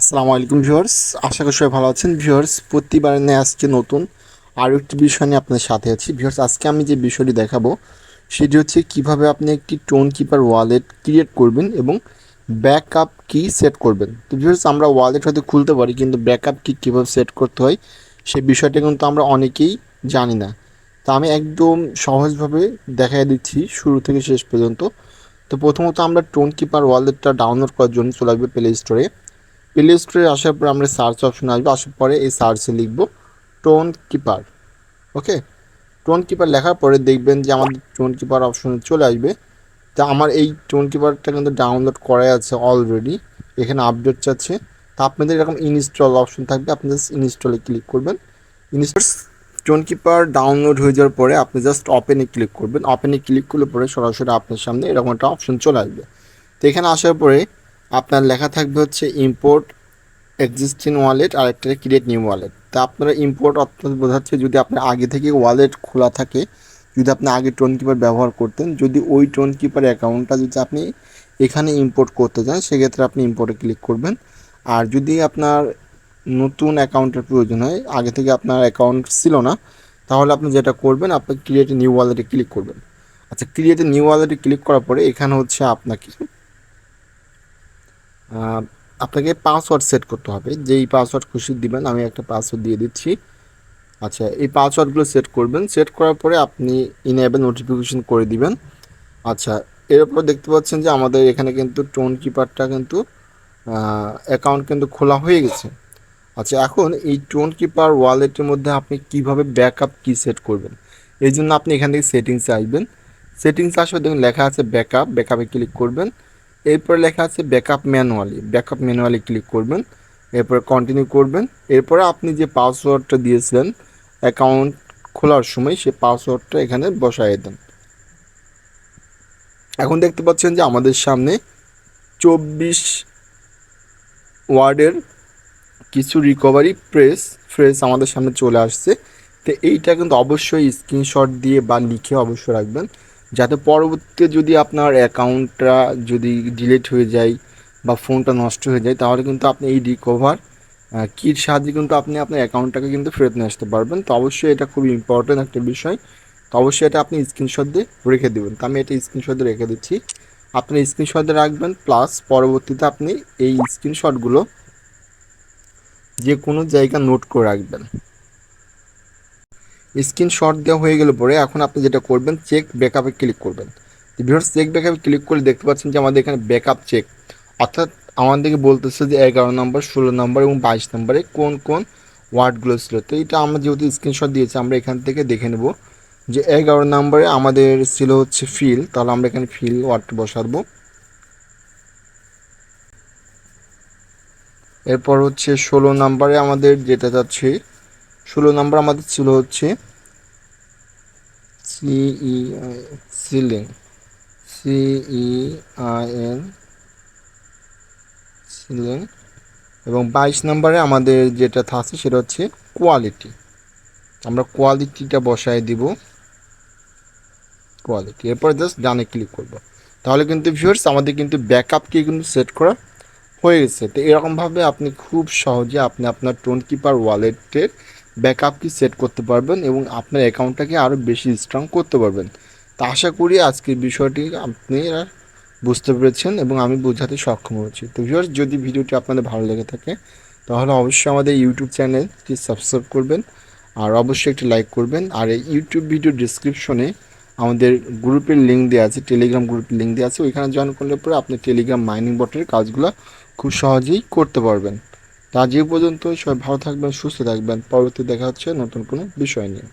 আসসালামু আলাইকুম ভিউয়ার্স। আশা করি সবাই ভালো আছেন। ভিউয়ার্স, প্রতিবার নিয়ে আজকে নতুন আরও একটি বিষয় নিয়ে আপনাদের সাথে আছি। ভিউয়ার্স, আজকে আমি যে বিষয়টি দেখাবো, সেটি হচ্ছে কীভাবে আপনি একটি টোন কিপার ওয়ালেট ক্রিয়েট করবেন এবং ব্যাকআপ কি সেট করবেন। তো ভিউয়ার্স, আমরা ওয়ালেট হয়তো খুলতে পারি, কিন্তু ব্যাকআপ কি কীভাবে সেট করতে হয় সেই বিষয়টা কিন্তু আমরা অনেকেই জানি না। তা আমি একদম সহজভাবে দেখাই দিচ্ছি শুরু থেকে শেষ পর্যন্ত। তো প্রথমত আমরা টোন কিপার ওয়ালেটটা ডাউনলোড করার জন্য চলে আসবে প্লে স্টোরে প্লে স্টোরে আসার পর আমরা সার্চ অপশনে আসব, আসার পরে এই সার্চে লিখব Tonkeeper okay Tonkeeper লেখার পরে দেখবেন যে আমাদের টোন কিপার অপশনে চলে আসবে। তা আমার এই টোন কিপারটা কিন্তু ডাউনলোড করাই আছে অলরেডি এখানে আপডেট চাচ্ছে। তা আপনাদের এরকম ইনস্টল অপশন থাকবে, আপনি জাস্ট ইনস্টলে ক্লিক করবেন। ইনস্টল টোন কিপার ডাউনলোড হয়ে যাওয়ার পরে আপনি জাস্ট ওপেনে ক্লিক করবেন। ওপেনে ক্লিক করলে পরে সরাসরি আপনার সামনে এরকম একটা অপশন চলে আসবে। তো এখানে আসার পরে আপনার লেখা থাকবে হচ্ছে ইম্পোর্ট এক্সিস্টিং ওয়ালেট আর একটা ক্রিয়েট নিউ ওয়ালেট তা আপনারা ইম্পোর্ট অর্থাৎ বোঝাচ্ছে যদি আপনার আগে থেকে ওয়ালেট খোলা থাকে, যদি আপনি আগে টোন কিপার ব্যবহার করতেন, যদি ওই টোন কিপার অ্যাকাউন্টটা যদি আপনি এখানে ইম্পোর্ট করতে চান, সেক্ষেত্রে আপনি ইম্পোর্টে ক্লিক করবেন। আর যদি আপনার নতুন অ্যাকাউন্টের প্রয়োজন হয়, আগে থেকে আপনার অ্যাকাউন্ট ছিল না, তাহলে আপনি যেটা করবেন, আপনি ক্রিয়েট নিউ ওয়ালেটে ক্লিক করবেন। আচ্ছা ক্রিয়েট নিউ ওয়ালেটে ক্লিক করার পরে এখানে হচ্ছে আপনাকে আপনাকে পাসওয়ার্ড সেট করতে হবে। যেই পাসওয়ার্ড খুশি দিবেন, আমি একটা পাসওয়ার্ড দিয়ে দিচ্ছি। আচ্ছা এই পাসওয়ার্ডগুলো সেট করবেন। সেট করার পরে আপনি ইনেবল নোটিফিকেশন করে দিবেন। আচ্ছা এরপর দেখতে পাচ্ছেন যে আমাদের এখানে কিন্তু টোন কিপারটা কিন্তু অ্যাকাউন্ট কিন্তু খোলা হয়ে গেছে। আচ্ছা এখন এই টোন কিপার ওয়ালেটের মধ্যে আপনি কীভাবে ব্যাকআপ কি সেট করবেন? এই জন্য আপনি এখান থেকে সেটিংসে আসবেন। সেটিংসে আসবে দেখুন, লেখা আছে ব্যাকআপ ব্যাকআপে ক্লিক করবেন। এরপর লেখা আছে backup manually. Backup manually click করবেন, এরপর কন্টিনিউ করবেন। এরপরে আপনি যে পাসওয়ার্ডটা দিয়েছিলেন অ্যাকাউন্ট খোলার সময় সে পাসওয়ার্ডটা এখানে বসায় দেন। এখন দেখতে পাচ্ছেন যে আমাদের সামনে চব্বিশ ওয়ার্ডের কিছু রিকভারি প্রেস ফ্রেস আমাদের সামনে চলে আসছে। তো এইটা কিন্তু অবশ্যই স্ক্রিনশট দিয়ে বা লিখে অবশ্যই রাখবেন। যাতে পরবর্তীতে যদি আপনার অ্যাকাউন্টটা যদি ডিলিট হয়ে যায় বা ফোনটা নষ্ট হয়ে যায়, তাহলে কিন্তু আপনি এই রিকভার কির সাহায্যে কিন্তু আপনি আপনার অ্যাকাউন্টটাকে কিন্তু ফেরত নিয়ে আসতে পারবেন। তো অবশ্যই এটা খুব ইম্পর্টেন্ট একটা বিষয়। তো অবশ্যই এটা আপনি স্ক্রিনশট দিয়ে রেখে দেবেন। তো আমি এটা স্ক্রিনশট দিয়ে রেখে দিচ্ছি। আপনি স্ক্রিনশট দিয়ে রাখবেন প্লাস পরবর্তীতে আপনি এই স্ক্রিনশটগুলো যে কোনো জায়গা নোট করে রাখবেন। স্ক্রিনশট দেওয়া হয়ে গেলে পরে এখন আপনি যেটা করবেন চেক ব্যাকআপে ক্লিক করবেন। ভিডিওর চেক ব্যাকআপে ক্লিক করলে দেখতে পাচ্ছেন যে আমাদের এখানে ব্যাকআপ চেক অর্থাৎ আমাদেরকে বলতেছে যে এগারো নম্বর ষোলো নম্বর এবং বাইশ নম্বরে কোন কোন ওয়ার্ডগুলো ছিল। তো এটা আমরা যেহেতু স্ক্রিনশট দিয়েছি, আমরা এখান থেকে দেখে নেব যে এগারো নম্বরে আমাদের ছিল হচ্ছে ফিল তাহলে আমরা এখানে ফিল ওয়ার্ডটা বসাবো। এরপর হচ্ছে ষোলো নম্বরে আমাদের যেটা যাচ্ছে ষোলো নম্বর আমাদের ছিল হচ্ছে সিই সিলিং সিই আই এন সিলিং, এবং বাইশ নম্বরে আমাদের যেটা থাকছে সেটা হচ্ছে কোয়ালিটি। আমরা কোয়ালিটিটা বসায় দিব। কোয়ালিটি। এরপর জাস্ট ডানে ক্লিক করব। তাহলে কিন্তু ভিউয়ার্স, আমাদের কিন্তু ব্যাকআপকে কিন্তু সেট করা হয়ে গেছে। তো এরকমভাবে আপনি খুব সহজে আপনি আপনার টোন কিপার ওয়ালেটের ব্যাকআপ কি সেট করতে পারবেন এবং আপনার অ্যাকাউন্টটাকে আরও বেশি স্ট্রং করতে পারবেন। তা আশা করি আজকের বিষয়টি আপনি বুঝতে পেরেছেন এবং আমি বোঝাতে সক্ষম হয়েছি। তো ভিউয়ার্স যদি ভিডিওটি আপনাদের ভালো লেগে থাকে, তাহলে অবশ্যই আমাদের ইউটিউব চ্যানেলটি সাবস্ক্রাইব করবেন আর অবশ্যই একটি লাইক করবেন। আর এই ইউটিউব ভিডিও ডিসক্রিপশনে আমাদের গ্রুপের লিঙ্ক দেওয়া আছে টেলিগ্রাম গ্রুপের লিঙ্ক দেওয়া আছে। ওইখানে জয়েন করলে পরে আপনি টেলিগ্রাম মাইনিং বটের কাজগুলো খুব সহজেই করতে পারবেন। যে পর্যন্ত সবাই ভালো থাকবেন সুস্থ থাকবেন। পরবর্তী দেখা হচ্ছে নতুন কোনো বিষয় নিয়ে।